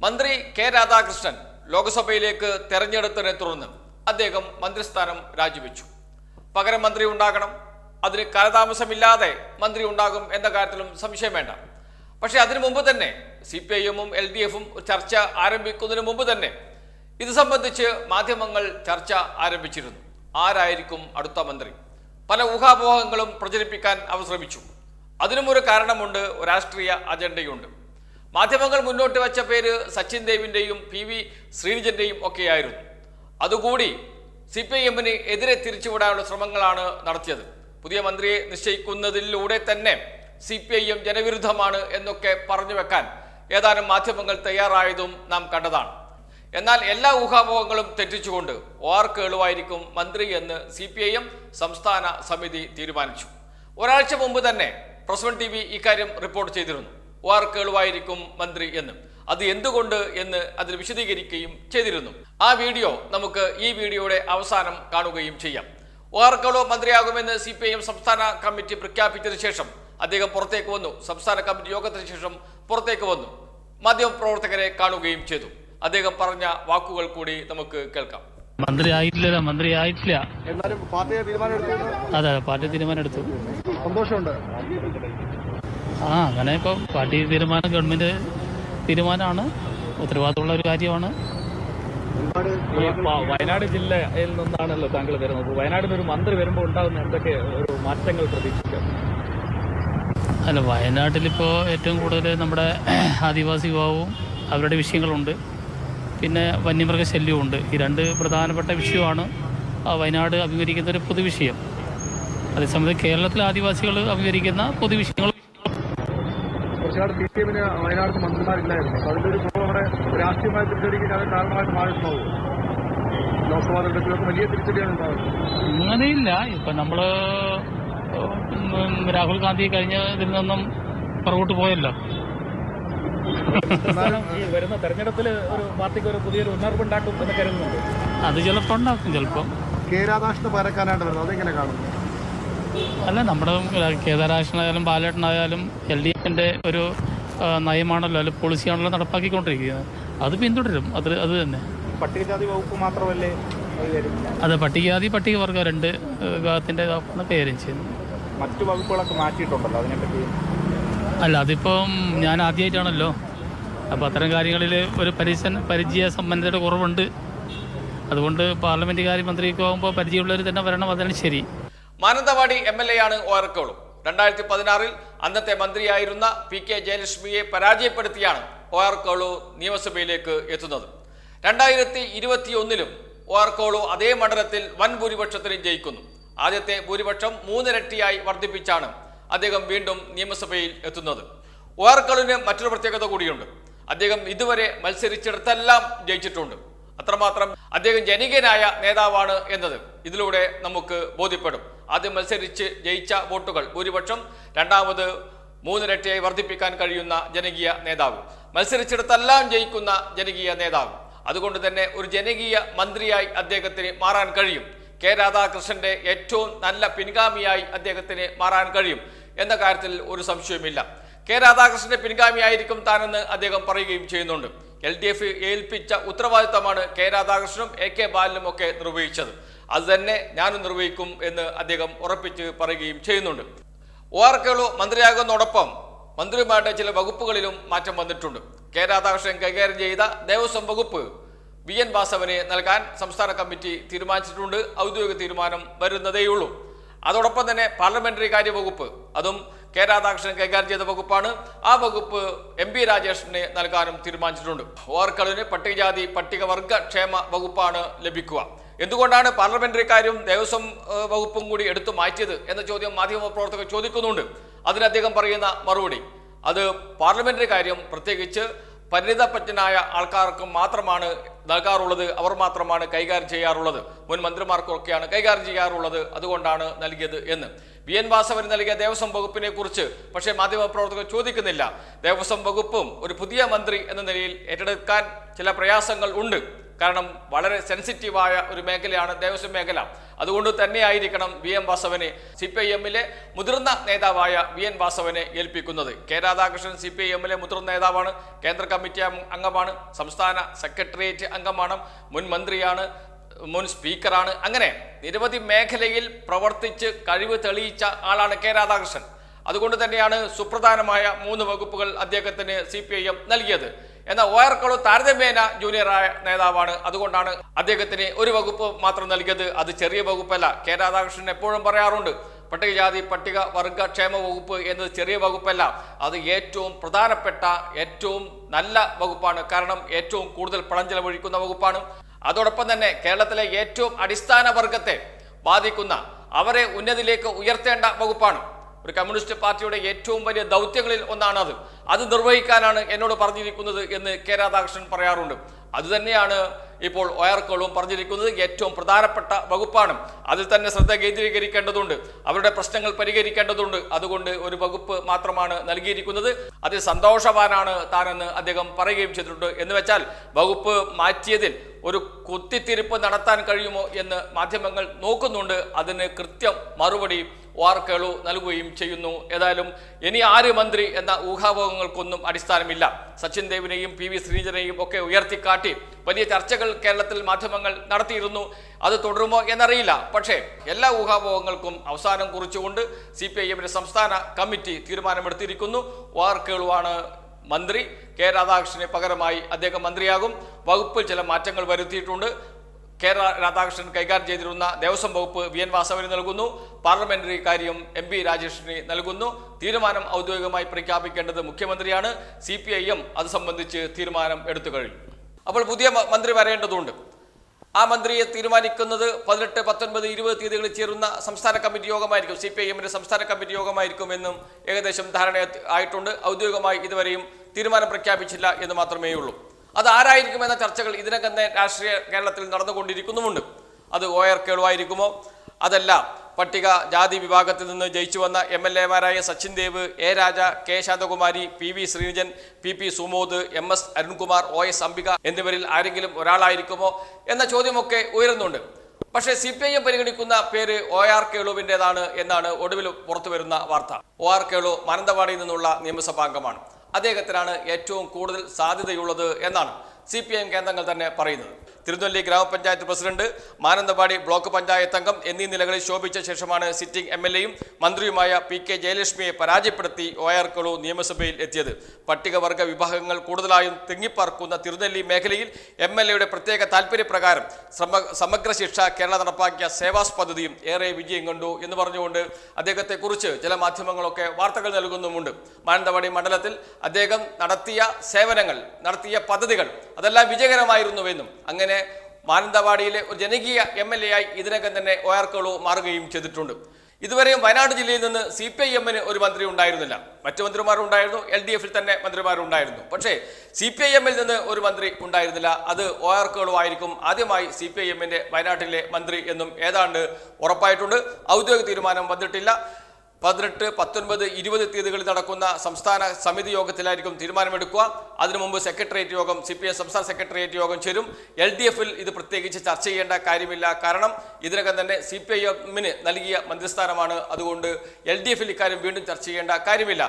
മന്ത്രി കെ രാധാകൃഷ്ണൻ ലോക്സഭയിലേക്ക് തെരഞ്ഞെടുത്തതിനെ തുടർന്ന് അദ്ദേഹം മന്ത്രിസ്ഥാനം രാജിവെച്ചു. പകരം മന്ത്രി ഉണ്ടാകണം. അതിന് കാലതാമസമില്ലാതെ മന്ത്രി ഉണ്ടാകും എന്ന കാര്യത്തിലും സംശയം വേണ്ട. പക്ഷേ അതിനു മുമ്പ് തന്നെ സി പി ഐ എമ്മും എൽ ഡി എഫും ചർച്ച ആരംഭിക്കുന്നതിന് മുമ്പ് തന്നെ ഇത് സംബന്ധിച്ച് മാധ്യമങ്ങൾ ചർച്ച ആരംഭിച്ചിരുന്നു. ആരായിരിക്കും അടുത്ത മന്ത്രി? പല ഊഹാപോഹങ്ങളും പ്രചരിപ്പിക്കാൻ അവർ ശ്രമിച്ചു. അതിനും ഒരു കാരണമുണ്ട് രാഷ്ട്രീയ അജണ്ടയുണ്ട്. മാധ്യമങ്ങൾ മുന്നോട്ട് വെച്ച പേര് സച്ചിൻ ദേവിന്റെയും പി വി ശ്രീനിജന്റെയും ഒക്കെയായിരുന്നു. അതുകൂടി സി പി ഐ എമ്മിന് എതിരെ തിരിച്ചുവിടാനുള്ള ശ്രമങ്ങളാണ് നടത്തിയത്. പുതിയ മന്ത്രിയെ നിശ്ചയിക്കുന്നതിലൂടെ തന്നെ സി പി ഐ എം ജനവിരുദ്ധമാണ് എന്നൊക്കെ പറഞ്ഞു വെക്കാൻ ഏതാനും മാധ്യമങ്ങൾ തയ്യാറായതും നാം കണ്ടതാണ്. എന്നാൽ എല്ലാ ഊഹാപോഹങ്ങളും തെറ്റിച്ചുകൊണ്ട് ആർ കേളുവായിരിക്കും മന്ത്രി എന്ന് സി പി ഐ എം സംസ്ഥാന സമിതി തീരുമാനിച്ചു. ഒരാഴ്ച മുമ്പ് തന്നെ പ്രസ് വൺ ടി വി ഇക്കാര്യം റിപ്പോർട്ട് ചെയ്തിരുന്നു. കേളുവായിരിക്കും മന്ത്രി എന്ന്. അത് എന്തുകൊണ്ട് എന്ന് അതിൽ വിശദീകരിക്കുകയും ചെയ്തിരുന്നു. ആ വീഡിയോ നമുക്ക് ഈ വീഡിയോയുടെ അവസാനം കാണുകയും ചെയ്യാം. ഒ ആർ കേളു മന്ത്രിയാകുമെന്ന് സി പി ഐ എം സംസ്ഥാന കമ്മിറ്റി പ്രഖ്യാപിച്ചതിന് ശേഷം അദ്ദേഹം പുറത്തേക്ക് വന്നു. സംസ്ഥാന കമ്മിറ്റി യോഗത്തിന് ശേഷം പുറത്തേക്ക് വന്നു. മാധ്യമപ്രവർത്തകരെ കാണുകയും ചെയ്തു. അദ്ദേഹം പറഞ്ഞ വാക്കുകൾ കൂടി നമുക്ക് കേൾക്കാം. മന്ത്രി ആയിട്ടില്ല മന്ത്രി ആയിട്ടില്ല എന്നാലും പാർട്ടിയെ തീരുമാനം എടുത്തതിന് അതെ പാർട്ടി തീരുമാനം എടുത്തു സന്തോഷമുണ്ട്. ആ അങ്ങനെ ഇപ്പോൾ പാർട്ടി തീരുമാനം ഗവൺമെന്റ് തീരുമാനമാണ്. ഉത്തരവാദിത്തമുള്ള ഒരു കാര്യമാണ്. വയനാട് ജില്ലയിൽ നിന്നാണല്ലോ താങ്കൾ വരുന്നത്. വയനാടിൽ ഒരു മന്ത്രി വരുമ്പോൾ ഉണ്ടാകുന്ന എന്തൊക്കെ ഒരു മാറ്റങ്ങൾ പ്രതീക്ഷിക്കാം? അല്ല വയനാട്ടിലിപ്പോൾ ഏറ്റവും കൂടുതൽ നമ്മുടെ ആദിവാസി വിഭാഗവും അവരുടെ വിഷയങ്ങളുണ്ട്. പിന്നെ വന്യമൃഗ ഉണ്ട് ഈ രണ്ട് പ്രധാനപ്പെട്ട വിഷയമാണ് ആ വയനാട് അഭിമുഖീകരിക്കുന്ന ഒരു പൊതുവിഷയം. അതേസമയത്ത് കേരളത്തിലെ ആദിവാസികൾ അഭിമുഖീകരിക്കുന്ന പൊതുവിഷയങ്ങൾ കുറച്ചുനാട് സി പി എമ്മിന് വയനാട് മന്ത്രിമാരില്ലായിരുന്നു. അപ്പൊ അതിന്റെ ഒരു കുറവ് അവിടെ രാഷ്ട്രീയമായ തിരിച്ചടിക്ക് അത് കാരണമായിട്ട് മാറിയിട്ടുണ്ടാവും. ലോക്സഭാ തെരഞ്ഞെടുപ്പിലൊക്കെ വലിയ തിരിച്ചടിയാണ് ഉണ്ടാകുന്നത് അങ്ങനെയില്ല. ഇപ്പം നമ്മൾ രാഹുൽ ഗാന്ധി കഴിഞ്ഞ ഇതിൽ നിന്നും പുറകോട്ട് പോയല്ലോ. ഈ വരുന്ന തെരഞ്ഞെടുപ്പിൽ ഒരു പാർട്ടിക്ക് ഒരു പുതിയൊരു ഉണർവ് ഉണ്ടാക്കും എന്ന് കരുതുന്നുണ്ട്. അത് ചിലപ്പോൾ ഉണ്ടാക്കും ചിലപ്പം. കെ രാധാകൃഷ്ണ പരക്കാനായിട്ട് വരുന്നത് അതെങ്ങനെ കാണുന്നു? അല്ല നമ്മുടെ കേദാരാഷ്ട്രനായാലും ബാലേട്ടനായാലും എൽ ഡി എഫിന്റെ ഒരു നയമാണല്ലോ അല്ലെങ്കിൽ പോളിസിയാണല്ലോ നടപ്പാക്കിക്കൊണ്ടിരിക്കുന്നത്. അത് പിന്തുടരും അത് അത് തന്നെ. പട്ടികജാതി വകുപ്പ് മാത്രമല്ലേ അതെ പട്ടികജാതി പട്ടികവർഗ രണ്ട് വിഭാഗത്തിന്റെ പേരും ചെയ്യുന്നു. മറ്റു വകുപ്പുകളൊക്കെ മാറ്റിയിട്ടുണ്ടല്ലോ അതിനെപ്പറ്റി അല്ല അതിപ്പം ഞാൻ ആദ്യമായിട്ടാണല്ലോ അപ്പോൾ അത്തരം കാര്യങ്ങളിൽ ഒരു പരിചയ പരിചയ സമ്പന്നതയുടെ കുറവുണ്ട്. അതുകൊണ്ട് പാർലമെന്റ് കാര്യമന്ത്രിയൊക്കെ ആകുമ്പോൾ പരിചയമുള്ളവർ തന്നെ വരണം അതാണ് ശരി. മാനന്തവാടി എം എൽ എ ആണ് ഓർക്കോളും രണ്ടായിരത്തി പതിനാറിൽ അന്നത്തെ മന്ത്രിയായിരുന്ന പി കെ ജയലക്ഷ്മിയെ പരാജയപ്പെടുത്തിയാണ് ഒ നിയമസഭയിലേക്ക് എത്തുന്നത്. രണ്ടായിരത്തി ഇരുപത്തി ഒന്നിലും ആർ അതേ മണ്ഡലത്തിൽ വൻ ഭൂരിപക്ഷത്തിന് ജയിക്കുന്നു. ആദ്യത്തെ ഭൂരിപക്ഷം മൂന്നിരട്ടിയായി വർദ്ധിപ്പിച്ചാണ് അദ്ദേഹം വീണ്ടും നിയമസഭയിൽ എത്തുന്നത്. ഒ മറ്റൊരു പ്രത്യേകത കൂടിയുണ്ട്. അദ്ദേഹം ഇതുവരെ മത്സരിച്ചിടത്തെല്ലാം ജയിച്ചിട്ടുണ്ട്. അത്രമാത്രം അദ്ദേഹം ജനികനായ നേതാവാണ് എന്നത് ഇതിലൂടെ നമുക്ക് ബോധ്യപ്പെടും. ആദ്യം മത്സരിച്ച് ജയിച്ച വോട്ടുകൾ ഭൂരിപക്ഷം രണ്ടാമത് മൂന്നിരട്ടിയായി വർദ്ധിപ്പിക്കാൻ കഴിയുന്ന ജനകീയ നേതാവ്. മത്സരിച്ചിടത്തെല്ലാം ജയിക്കുന്ന ജനകീയ നേതാവ്. അതുകൊണ്ട് തന്നെ ഒരു ജനകീയ മന്ത്രിയായി അദ്ദേഹത്തിന് മാറാൻ കഴിയും. കെ രാധാകൃഷ്ണന്റെ ഏറ്റവും നല്ല പിൻഗാമിയായി അദ്ദേഹത്തിന് മാറാൻ കഴിയും എന്ന കാര്യത്തിൽ ഒരു സംശയവുമില്ല. കെ രാധാകൃഷ്ണന്റെ പിൻഗാമിയായിരിക്കും താനെന്ന് അദ്ദേഹം പറയുകയും ചെയ്യുന്നുണ്ട്. എൽ ഡി എഫ് ഏൽപ്പിച്ച ഉത്തരവാദിത്തമാണ് കെ രാധാകൃഷ്ണനും എ കെ ബാലനും ഒക്കെ നിർവഹിച്ചത്. അത് തന്നെ ഞാനും നിർവഹിക്കും എന്ന് അദ്ദേഹം ഉറപ്പിച്ച് പറയുകയും ചെയ്യുന്നുണ്ട്. ഒ ആർ കേളു മന്ത്രിയാകുന്നതോടൊപ്പം മന്ത്രിമാരുടെ ചില വകുപ്പുകളിലും മാറ്റം വന്നിട്ടുണ്ട്. കെ രാധാകൃഷ്ണൻ കൈകാര്യം ചെയ്ത ദേവസ്വം വകുപ്പ് വി എൻ വാസവനെ നൽകാൻ സംസ്ഥാന കമ്മിറ്റി തീരുമാനിച്ചിട്ടുണ്ട്. ഔദ്യോഗിക തീരുമാനം വരുന്നതേയുള്ളൂ. അതോടൊപ്പം തന്നെ പാർലമെന്ററി കാര്യ വകുപ്പ് അതും കെ രാധാകൃഷ്ണൻ കൈകാര്യം ചെയ്ത വകുപ്പാണ്. ആ വകുപ്പ് എം പി രാജേഷിന് നൽകാനും തീരുമാനിച്ചിട്ടുണ്ട്. ഓർക്കളിന് പട്ടികജാതി പട്ടികവർഗ ക്ഷേമ വകുപ്പാണ് ലഭിക്കുക. എന്തുകൊണ്ടാണ് പാർലമെന്ററി കാര്യം ദേവസ്വം വകുപ്പും കൂടി എടുത്തു മാറ്റിയത് എന്ന ചോദ്യം മാധ്യമ പ്രവർത്തകർ ചോദിക്കുന്നുണ്ട്. അതിന് അദ്ദേഹം പറയുന്ന മറുപടി അത് പാർലമെന്ററി കാര്യം പ്രത്യേകിച്ച് പരിണിതപ്പറ്റനായ ആൾക്കാർക്ക് മാത്രമാണ് നൽകാറുള്ളത് അവർ മാത്രമാണ് കൈകാര്യം ചെയ്യാറുള്ളത്. മുൻ മന്ത്രിമാർക്കൊക്കെയാണ് കൈകാര്യം ചെയ്യാറുള്ളത് അതുകൊണ്ടാണ് നൽകിയത് എന്ന്. വി. എൻ. വാസവൻ നൽകിയ ദേവസ്വം വകുപ്പിനെ കുറിച്ച് പക്ഷേ മാധ്യമപ്രവർത്തകർ ചോദിക്കുന്നില്ല. ദേവസ്വം വകുപ്പും ഒരു പുതിയ മന്ത്രി എന്ന നിലയിൽ ഏറ്റെടുക്കാൻ ചില പ്രയാസങ്ങൾ ഉണ്ട്. കാരണം വളരെ സെൻസിറ്റീവായ ഒരു മേഖലയാണ് ദേവസ്വം മേഖല. അതുകൊണ്ട് തന്നെയായിരിക്കണം വി എം വാസവനെ സി പി ഐ എമ്മിലെ മുതിർന്ന നേതാവായ വി എൻ വാസവനെ ഏൽപ്പിക്കുന്നത്. K Radhakrishnan C P I എമ്മിലെ മുതിർന്ന നേതാവാണ് കേന്ദ്ര കമ്മിറ്റി അംഗമാണ് സംസ്ഥാന സെക്രട്ടേറിയറ്റ് അംഗമാണ് മുൻ മന്ത്രിയാണ് മുൻ സ്പീക്കറാണ്. അങ്ങനെ നിരവധി മേഖലയിൽ പ്രവർത്തിച്ച് കഴിവ് തെളിയിച്ച ആളാണ് കെ രാധാകൃഷ്ണൻ. അതുകൊണ്ട് തന്നെയാണ് സുപ്രധാനമായ മൂന്ന് വകുപ്പുകൾ അദ്ദേഹത്തിന് സി നൽകിയത്. എന്നാൽ ഒ ആർ കളു താരതമ്യേന ജൂനിയറായ നേതാവാണ്. അതുകൊണ്ടാണ് അദ്ദേഹത്തിന് ഒരു വകുപ്പ് മാത്രം നൽകിയത്. അത് ചെറിയ വകുപ്പല്ല. കെ രാധാകൃഷ്ണൻ എപ്പോഴും പറയാറുണ്ട് പട്ടികജാതി പട്ടിക വർഗ ക്ഷേമ വകുപ്പ് എന്നത് ചെറിയ വകുപ്പല്ല. അത് ഏറ്റവും പ്രധാനപ്പെട്ട ഏറ്റവും നല്ല വകുപ്പാണ്. കാരണം ഏറ്റവും കൂടുതൽ പണം ചെലവഴിക്കുന്ന വകുപ്പാണ്. അതോടൊപ്പം തന്നെ കേരളത്തിലെ ഏറ്റവും അടിസ്ഥാന വർഗത്തെ ബാധിക്കുന്ന അവരെ ഉന്നതിയിലേക്ക് ഉയർത്തേണ്ട വകുപ്പാണ്. ഒരു കമ്മ്യൂണിസ്റ്റ് പാർട്ടിയുടെ ഏറ്റവും വലിയ ദൗത്യങ്ങളിൽ ഒന്നാണ് അത് നിർവഹിക്കാനാണ് എന്നോട് പറഞ്ഞിരിക്കുന്നത് എന്ന് കെ രാധാകൃഷ്ണൻ പറയാറുണ്ട്. അതുതന്നെയാണ് ഇപ്പോൾ ഒയർക്കോളും പറഞ്ഞിരിക്കുന്നത് ഏറ്റവും പ്രധാനപ്പെട്ട വകുപ്പാണ്. അതിൽ തന്നെ ശ്രദ്ധ കേന്ദ്രീകരിക്കേണ്ടതുണ്ട്. അവരുടെ പ്രശ്നങ്ങൾ പരിഹരിക്കേണ്ടതുണ്ട്. അതുകൊണ്ട് ഒരു വകുപ്പ് മാത്രമാണ് നൽകിയിരിക്കുന്നത്. അതിൽ സന്തോഷവാനാണ് താനെന്ന് അദ്ദേഹം പറയുകയും ചെയ്തിട്ടുണ്ട്. എന്ന് വെച്ചാൽ വകുപ്പ് മാറ്റിയതിൽ ഒരു കുത്തിത്തിരിപ്പ് നടത്താൻ കഴിയുമോ എന്ന് മാധ്യമങ്ങൾ നോക്കുന്നുണ്ട്. അതിന് കൃത്യം മറുപടി വാർക്കേളു നൽകുകയും ചെയ്യുന്നു. ഏതായാലും ഇനി ആര് മന്ത്രി എന്ന ഊഹാപോഹങ്ങൾക്കൊന്നും അടിസ്ഥാനമില്ല. സച്ചിൻ ദേവിനെയും പി വി ശ്രീജനെയും ഒക്കെ ഉയർത്തിക്കാട്ടി വലിയ ചർച്ചകൾ കേരളത്തിൽ മാധ്യമങ്ങൾ നടത്തിയിരുന്നു. അത് തുടരുമോ എന്നറിയില്ല. പക്ഷേ എല്ലാ ഊഹാപോഹങ്ങൾക്കും അവസാനം കുറിച്ചുകൊണ്ട് സി പി ഐ സംസ്ഥാന കമ്മിറ്റി തീരുമാനമെടുത്തിരിക്കുന്നു. വാർക്കേളുവാണ് മന്ത്രി കെ രാധാകൃഷ്ണന് പകരമായി അദ്ദേഹം മന്ത്രിയാകും. വകുപ്പിൽ ചില മാറ്റങ്ങൾ വരുത്തിയിട്ടുണ്ട്. കെ രാധാകൃഷ്ണൻ കൈകാര്യം ചെയ്തിരുന്ന ദേവസ്വം വകുപ്പ് വി എൻ വാസവന് നൽകുന്നു. പാർലമെന്ററി കാര്യം എം പി രാജേഷിന് നൽകുന്നു. തീരുമാനം ഔദ്യോഗികമായി പ്രഖ്യാപിക്കേണ്ടത് മുഖ്യമന്ത്രിയാണ്. സി അത് സംബന്ധിച്ച് തീരുമാനം എടുത്തു കഴിഞ്ഞു. അപ്പോൾ പുതിയ മന്ത്രി വരേണ്ടതുണ്ട്. ആ മന്ത്രിയെ തീരുമാനിക്കുന്നത് പതിനെട്ട് പത്തൊൻപത് ഇരുപത് തീയതികളിൽ ചേരുന്ന സംസ്ഥാന കമ്മിറ്റി യോഗമായിരിക്കും സി പി ഐ എമ്മിന്റെ സംസ്ഥാന കമ്മിറ്റി യോഗമായിരിക്കും എന്നും ഏകദേശം ധാരണ ആയിട്ടുണ്ട്. ഔദ്യോഗികമായി ഇതുവരെയും തീരുമാനം പ്രഖ്യാപിച്ചില്ല എന്ന് മാത്രമേ ഉള്ളൂ. അത് ആരായിരിക്കും എന്ന ചർച്ചകൾ ഇതിനകം തന്നെ രാഷ്ട്രീയ കേരളത്തിൽ നടന്നുകൊണ്ടിരിക്കുന്നുമുണ്ട്. അത് ഒ ആർ കേളുവായിരിക്കുമോ? അതല്ല പട്ടിക ജാതി വിഭാഗത്തിൽ നിന്ന് ജയിച്ചു വന്ന M L എമാരായ Sachin Dev A Raja K Shanthakumari P V Sreenijan P P Sumod M S Arunkumar O S Ambika എന്നിവരിൽ ആരെങ്കിലും ഒരാളായിരിക്കുമോ എന്ന ചോദ്യമൊക്കെ ഉയരുന്നുണ്ട്. പക്ഷേ സി പി ഐ എം പരിഗണിക്കുന്ന പേര് ഒ ആർ കേളുവിന്റെതാണ് എന്നാണ് ഒടുവിൽ പുറത്തു വരുന്ന വാർത്ത. ഒ ആർ കേളു മാനന്തവാടിയിൽ നിന്നുള്ള നിയമസഭാംഗമാണ് അദ്ദേഹത്തിനാണ് ഏറ്റവും കൂടുതൽ സാധ്യതയുള്ളത് എന്നാണ് സി പി എം കേന്ദ്രങ്ങൾ തന്നെ പറയുന്നത്. തിരുനെല്ലി ഗ്രാമപഞ്ചായത്ത് പ്രസിഡന്റ് മാനന്തവാടി ബ്ലോക്ക് പഞ്ചായത്ത് അംഗം എന്നീ നിലകളിൽ ശോഭിച്ച ശേഷമാണ് സിറ്റിംഗ് എം എൽ മന്ത്രിയുമായ പി കെ ജയലക്ഷ്മിയെ പരാജയപ്പെടുത്തി ഒ ആർ കളു നിയമസഭയിൽ എത്തിയത്. പട്ടികവർഗ വിഭാഗങ്ങൾ കൂടുതലായും തിങ്ങിപ്പാർക്കുന്ന തിരുനെല്ലി മേഖലയിൽ എം എൽ എയുടെ പ്രത്യേക താല്പര്യപ്രകാരം സമഗ്ര ശിക്ഷ കേരള നടപ്പാക്കിയ സേവാസ് പദ്ധതിയും ഏറെ വിജയം കണ്ടു എന്ന് പറഞ്ഞുകൊണ്ട് അദ്ദേഹത്തെക്കുറിച്ച് ചില മാധ്യമങ്ങളൊക്കെ വാർത്തകൾ നൽകുന്നുമുണ്ട്. മാനന്തവാടി മണ്ഡലത്തിൽ അദ്ദേഹം നടത്തിയ സേവനങ്ങൾ നടത്തിയ പദ്ധതികൾ അതെല്ലാം വിജയകരമായിരുന്നുവെന്നും അങ്ങനെ മാനന്തവാടിയിലെ ഒരു ജനകീയ എം എൽ എ ആയി ഇതിനകം തന്നെ ഒ ആർ കളു മാറുകയും ചെയ്തിട്ടുണ്ട്. ഇതുവരെയും വയനാട് ജില്ലയിൽ നിന്ന് സി പി ഐ എമ്മിന് ഒരു മന്ത്രി ഉണ്ടായിരുന്നില്ല. മറ്റു മന്ത്രിമാരുണ്ടായിരുന്നു എൽ ഡി എഫിൽ തന്നെ മന്ത്രിമാരുണ്ടായിരുന്നു പക്ഷേ സി പി ഐ എമ്മിൽ നിന്ന് ഒരു മന്ത്രി ഉണ്ടായിരുന്നില്ല. അത് ഒ ആർ കേളു ആയിരിക്കും ആദ്യമായി സി പി ഐ എമ്മിന്റെ വയനാട്ടിലെ മന്ത്രി എന്നും ഏതാണ്ട് ഉറപ്പായിട്ടുണ്ട്. ഔദ്യോഗിക തീരുമാനം വന്നിട്ടില്ല. പതിനെട്ട് പത്തൊൻപത് ഇരുപത് തീയതികളിൽ നടക്കുന്ന സംസ്ഥാന സമിതി യോഗത്തിലായിരിക്കും തീരുമാനമെടുക്കുക. അതിനു മുമ്പ് സെക്രട്ടേറിയറ്റ് യോഗം സി പി എം സംസ്ഥാന സെക്രട്ടേറിയറ്റ് യോഗം ചേരും. എൽ ഡി എഫിൽ ഇത് പ്രത്യേകിച്ച് ചർച്ച ചെയ്യേണ്ട കാര്യമില്ല. കാരണം ഇതിനകം തന്നെ സി പി ഐ എമ്മിന് നൽകിയ മന്ത്രിസ്ഥാനമാണ്. അതുകൊണ്ട് എൽ ഡി എഫിൽ ഇക്കാര്യം വീണ്ടും ചർച്ച ചെയ്യേണ്ട കാര്യമില്ല.